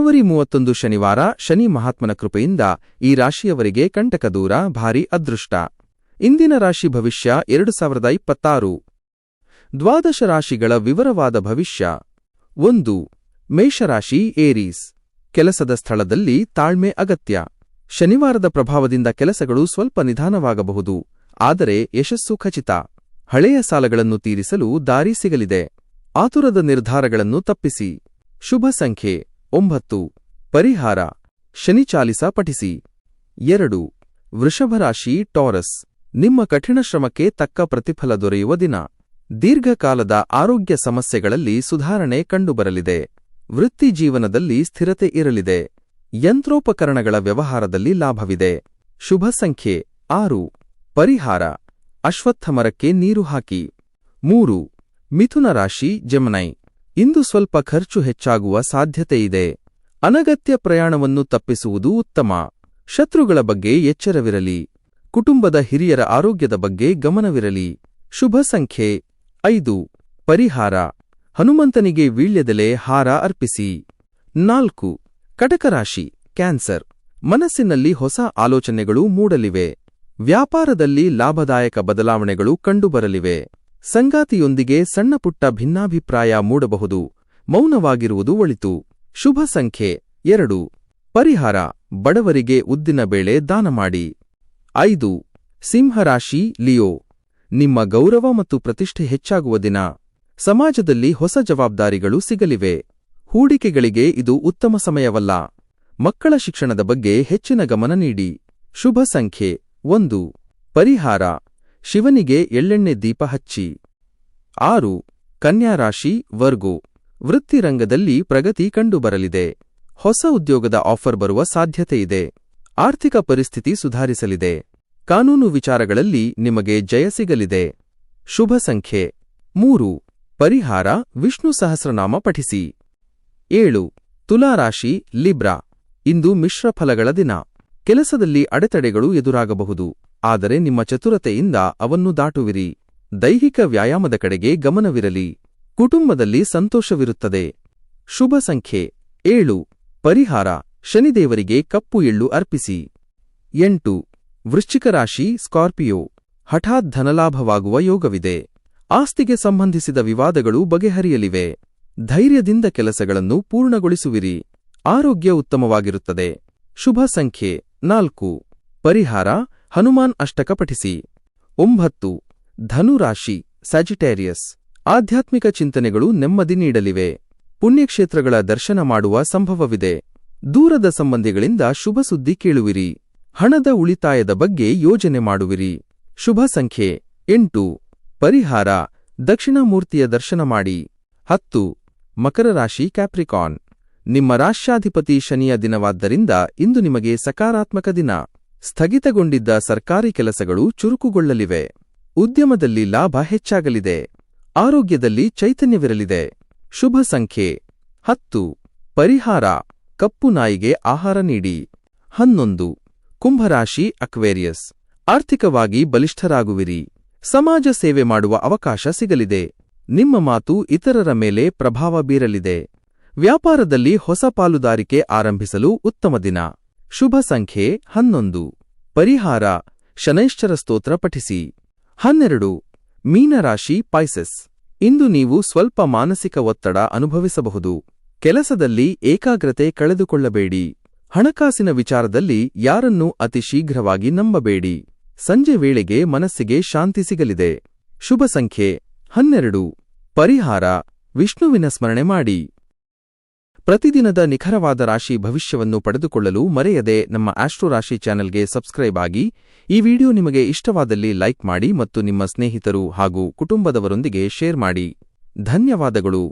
ಜನವರಿ ಮೂವತ್ತೊಂದು ಶನಿವಾರ ಶನಿ ಮಹಾತ್ಮನ ಕೃಪೆಯಿಂದ ಈ ರಾಶಿಯವರಿಗೆ ಕಂಟಕ ದೂರ ಭಾರಿ ಅದೃಷ್ಟ. ಇಂದಿನ ರಾಶಿ ಭವಿಷ್ಯ ಎರಡು ಸಾವಿರದ ಇಪ್ಪತ್ತಾರು. ದ್ವಾದಶ ರಾಶಿಗಳ ವಿವರವಾದ ಭವಿಷ್ಯ. ಒಂದು. ಮೇಷರಾಶಿ ಏರೀಸ್. ಕೆಲಸದ ಸ್ಥಳದಲ್ಲಿ ತಾಳ್ಮೆ ಅಗತ್ಯ. ಶನಿವಾರದ ಪ್ರಭಾವದಿಂದ ಕೆಲಸಗಳು ಸ್ವಲ್ಪ ನಿಧಾನವಾಗಬಹುದು. ಆದರೆ ಯಶಸ್ಸು ಖಚಿತ. ಹಳೆಯ ಸಾಲಗಳನ್ನು ತೀರಿಸಲು ದಾರಿ ಸಿಗಲಿದೆ. ಆತುರದ ನಿರ್ಧಾರಗಳನ್ನು ತಪ್ಪಿಸಿ. ಶುಭ ಸಂಖ್ಯೆ. ಒಂಬತ್ತು. ಪರಿಹಾರ. ಶನಿಚಾಲಿಸ ಪಠಿಸಿ. ಎರಡು. ವೃಷಭರಾಶಿ ಟಾರಸ್. ನಿಮ್ಮ ಕಠಿಣ ಶ್ರಮಕ್ಕೆ ತಕ್ಕ ಪ್ರತಿಫಲ ದೊರೆಯುವ ದಿನ. ದೀರ್ಘಕಾಲದ ಆರೋಗ್ಯ ಸಮಸ್ಯೆಗಳಲ್ಲಿ ಸುಧಾರಣೆ ಕಂಡುಬರಲಿದೆ. ವೃತ್ತಿ ಜೀವನದಲ್ಲಿ ಸ್ಥಿರತೆ ಇರಲಿದೆ. ಯಂತ್ರೋಪಕರಣಗಳ ವ್ಯವಹಾರದಲ್ಲಿ ಲಾಭವಿದೆ. ಶುಭ ಸಂಖ್ಯೆ. ಆರು. ಪರಿಹಾರ. ಅಶ್ವತ್ಥ ಮರಕ್ಕೆ ನೀರು ಹಾಕಿ. ಮೂರು. ಮಿಥುನ ರಾಶಿ ಜಮನೈ. ಇಂದು ಸ್ವಲ್ಪ ಖರ್ಚು ಹೆಚ್ಚಾಗುವ ಸಾಧ್ಯತೆಯಿದೆ. ಅನಗತ್ಯ ಪ್ರಯಾಣವನ್ನು ತಪ್ಪಿಸುವುದು ಉತ್ತಮ. ಶತ್ರುಗಳ ಬಗ್ಗೆ ಎಚ್ಚರವಿರಲಿ. ಕುಟುಂಬದ ಹಿರಿಯರ ಆರೋಗ್ಯದ ಬಗ್ಗೆ ಗಮನವಿರಲಿ. ಶುಭ ಸಂಖ್ಯೆ. ಐದು. ಪರಿಹಾರ. ಹನುಮಂತನಿಗೆ ವೀಳ್ಯದೆಲೆ ಹಾರ ಅರ್ಪಿಸಿ. ನಾಲ್ಕು. ಕಟಕರಾಶಿ. ಕ್ಯಾನ್ಸರ್. ಮನಸ್ಸಿನಲ್ಲಿ ಹೊಸ ಆಲೋಚನೆಗಳು ಮೂಡಲಿವೆ. ವ್ಯಾಪಾರದಲ್ಲಿ ಲಾಭದಾಯಕ ಬದಲಾವಣೆಗಳು ಕಂಡುಬರಲಿವೆ. ಸಂಗಾತಿಯೊಂದಿಗೆ ಸಣ್ಣಪುಟ್ಟ ಭಿನ್ನಾಭಿಪ್ರಾಯ ಮೂಡಬಹುದು. ಮೌನವಾಗಿರುವುದು ಒಳಿತು. ಶುಭ ಸಂಖ್ಯೆ ಎರಡು. ಪರಿಹಾರ. ಬಡವರಿಗೆ ಉದ್ದಿನಬೇಳೆ ದಾನ ಮಾಡಿ. ಐದು. ಸಿಂಹರಾಶಿ, ಲಿಯೋ. ನಿಮ್ಮ ಗೌರವ ಮತ್ತು ಪ್ರತಿಷ್ಠೆ ಹೆಚ್ಚಾಗುವ ದಿನ. ಸಮಾಜದಲ್ಲಿ ಹೊಸ ಜವಾಬ್ದಾರಿಗಳು ಸಿಗಲಿವೆ. ಹೂಡಿಕೆಗಳಿಗೆ ಇದು ಉತ್ತಮ ಸಮಯವಲ್ಲ. ಮಕ್ಕಳ ಶಿಕ್ಷಣದ ಬಗ್ಗೆ ಹೆಚ್ಚಿನ ಗಮನ ನೀಡಿ. ಶುಭ ಸಂಖ್ಯೆ ಒಂದು. ಪರಿಹಾರ. ಶಿವನಿಗೆ ಎಳ್ಳೆಣ್ಣೆ ದೀಪ ಹಚ್ಚಿ. ಆರು ಕನ್ಯಾರಾಶಿ ವರ್ಗೋ, ವೃತ್ತಿರಂಗದಲ್ಲಿ ಪ್ರಗತಿ ಕಂಡುಬರಲಿದೆ. ಹೊಸ ಉದ್ಯೋಗದ ಆಫರ್ ಬರುವ ಸಾಧ್ಯತೆಯಿದೆ ಆರ್ಥಿಕ ಪರಿಸ್ಥಿತಿ ಸುಧಾರಿಸಲಿದೆ. ಕಾನೂನು ವಿಚಾರಗಳಲ್ಲಿ ನಿಮಗೆ ಜಯ ಸಿಗಲಿದೆ. ಶುಭ ಸಂಖ್ಯೆ. ಮೂರು, ಪರಿಹಾರ, ವಿಷ್ಣು ಸಹಸ್ರನಾಮ ಪಠಿಸಿ. ಏಳು ತುಲಾರಾಶಿ ಲಿಬ್ರಾ. ಇಂದು ಮಿಶ್ರ ಫಲಗಳ ದಿನ. ಕೆಲಸದಲ್ಲಿ ಅಡೆತಡೆಗಳು ಎದುರಾಗಬಹುದು. ಆದರೆ ನಿಮ್ಮ ಚತುರತೆಯಿಂದ ಅವನ್ನು ದಾಟುವಿರಿ. ದೈಹಿಕ ವ್ಯಾಯಾಮದ ಕಡೆಗೆ ಗಮನವಿರಲಿ. ಕುಟುಂಬದಲ್ಲಿ ಸಂತೋಷವಿರುತ್ತದೆ. ಶುಭ ಸಂಖ್ಯೆ ಏಳು. ಪರಿಹಾರ. ಶನಿದೇವರಿಗೆ ಕಪ್ಪು ಎಳ್ಳು ಅರ್ಪಿಸಿ. ಎಂಟು. ವೃಶ್ಚಿಕ ರಾಶಿ ಸ್ಕಾರ್ಪಿಯೋ. ಹಠಾತ್ ಧನಲಾಭವಾಗುವ ಯೋಗವಿದೆ. ಆಸ್ತಿಗೆ ಸಂಬಂಧಿಸಿದ ವಿವಾದಗಳು ಬಗೆಹರಿಯಲಿವೆ. ಧೈರ್ಯದಿಂದ ಕೆಲಸಗಳನ್ನು ಪೂರ್ಣಗೊಳಿಸುವಿರಿ. ಆರೋಗ್ಯ ಉತ್ತಮವಾಗಿರುತ್ತದೆ. ಶುಭ ಸಂಖ್ಯೆ ನಾಲ್ಕು. ಪರಿಹಾರ. ಹನುಮಾನ್ ಅಷ್ಟಕ ಪಠಿಸಿ. ಒಂಬತ್ತು, ಧನುರಾಶಿ ಸ್ಯಾಜಿಟೇರಿಯಸ್ ಆಧ್ಯಾತ್ಮಿಕ ಚಿಂತನೆಗಳು ನೆಮ್ಮದಿ ನೀಡಲಿವೆ. ಪುಣ್ಯಕ್ಷೇತ್ರಗಳ ದರ್ಶನ ಮಾಡುವ ಸಂಭವವಿದೆ. ದೂರದ ಸಂಬಂಧಿಗಳಿಂದ ಶುಭ ಸುದ್ದಿ ಕೇಳುವಿರಿ. ಹಣದ ಉಳಿತಾಯದ ಬಗ್ಗೆ ಯೋಜನೆ ಮಾಡುವಿರಿ. ಶುಭ ಸಂಖ್ಯೆ ಎಂಟು. ಪರಿಹಾರ ದಕ್ಷಿಣಾಮೂರ್ತಿಯ ದರ್ಶನ ಮಾಡಿ. ಹತ್ತು. ಮಕರ ರಾಶಿ ಕ್ಯಾಪ್ರಿಕಾನ್ ನಿಮ್ಮ ರಾಶ್ಯಾಧಿಪತಿ ಶನಿಯ ದಿನವಾದ್ದರಿಂದ ಇಂದು ನಿಮಗೆ ಸಕಾರಾತ್ಮಕ ದಿನ. ಸ್ಥಗಿತಗೊಂಡಿದ್ದ ಸರ್ಕಾರಿ ಕೆಲಸಗಳು ಚುರುಕುಗೊಳ್ಳಲಿವೆ. ಉದ್ಯಮದಲ್ಲಿ ಲಾಭ ಹೆಚ್ಚಾಗಲಿದೆ. ಆರೋಗ್ಯದಲ್ಲಿ ಚೈತನ್ಯವಿರಲಿದೆ. ಶುಭ ಸಂಖ್ಯೆ. ಹತ್ತು. ಪರಿಹಾರ. ಕಪ್ಪು ನಾಯಿಗೆ ಆಹಾರ ನೀಡಿ. ಹನ್ನೊಂದು. ಕುಂಭರಾಶಿ, ಅಕ್ವೇರಿಯಸ್. ಆರ್ಥಿಕವಾಗಿ ಬಲಿಷ್ಠರಾಗುವಿರಿ. ಸಮಾಜ ಸೇವೆ ಮಾಡುವ ಅವಕಾಶ ಸಿಗಲಿದೆ. ನಿಮ್ಮ ಮಾತು ಇತರರ ಮೇಲೆ ಪ್ರಭಾವ ಬೀರಲಿದೆ. ವ್ಯಾಪಾರದಲ್ಲಿ ಹೊಸ ಪಾಲುದಾರಿಕೆ ಆರಂಭಿಸಲು ಉತ್ತಮ ದಿನ. ಶುಭ ಸಂಖ್ಯೆ ಹನ್ನೊಂದು. ಪರಿಹಾರ, ಶನೈಶ್ಚರ ಸ್ತೋತ್ರ ಪಠಿಸಿ. ಹನ್ನೆರಡು. ಮೀನರಾಶಿ ಪೈಸೆಸ್ ಇಂದು ನೀವು ಸ್ವಲ್ಪ ಮಾನಸಿಕ ಒತ್ತಡ ಅನುಭವಿಸಬಹುದು. ಕೆಲಸದಲ್ಲಿ ಏಕಾಗ್ರತೆ ಕಳೆದುಕೊಳ್ಳಬೇಡಿ. ಹಣಕಾಸಿನ ವಿಚಾರದಲ್ಲಿ ಯಾರನ್ನೂ ಅತಿ ಶೀಘ್ರವಾಗಿ ನಂಬಬೇಡಿ. ಸಂಜೆ ವೇಳೆಗೆ ಮನಸ್ಸಿಗೆ ಶಾಂತಿ ಸಿಗಲಿದೆ. ಶುಭ ಸಂಖ್ಯೆ ಹನ್ನೆರಡು. ಪರಿಹಾರ, ವಿಷ್ಣುವಿನ ಸ್ಮರಣೆ ಮಾಡಿ. ಪ್ರತಿದಿನದ ನಿಖರವಾದ ರಾಶಿ ಭವಿಷ್ಯವನ್ನು ಪಡೆದುಕೊಳ್ಳಲು ಮರೆಯದೆ ನಮ್ಮ ಆಸ್ಟ್ರೋ ರಾಶಿ ಚಾನೆಲ್ಗೆ ಸಬ್ಸ್ಕ್ರೈಬ್ ಆಗಿ, ಈ ವಿಡಿಯೋ ನಿಮಗೆ ಇಷ್ಟವಾದಲ್ಲಿ ಲೈಕ್ ಮಾಡಿ ಮತ್ತು ನಿಮ್ಮ ಸ್ನೇಹಿತರು ಹಾಗೂ ಕುಟುಂಬದವರೊಂದಿಗೆ ಶೇರ್ ಮಾಡಿ. ಧನ್ಯವಾದಗಳು.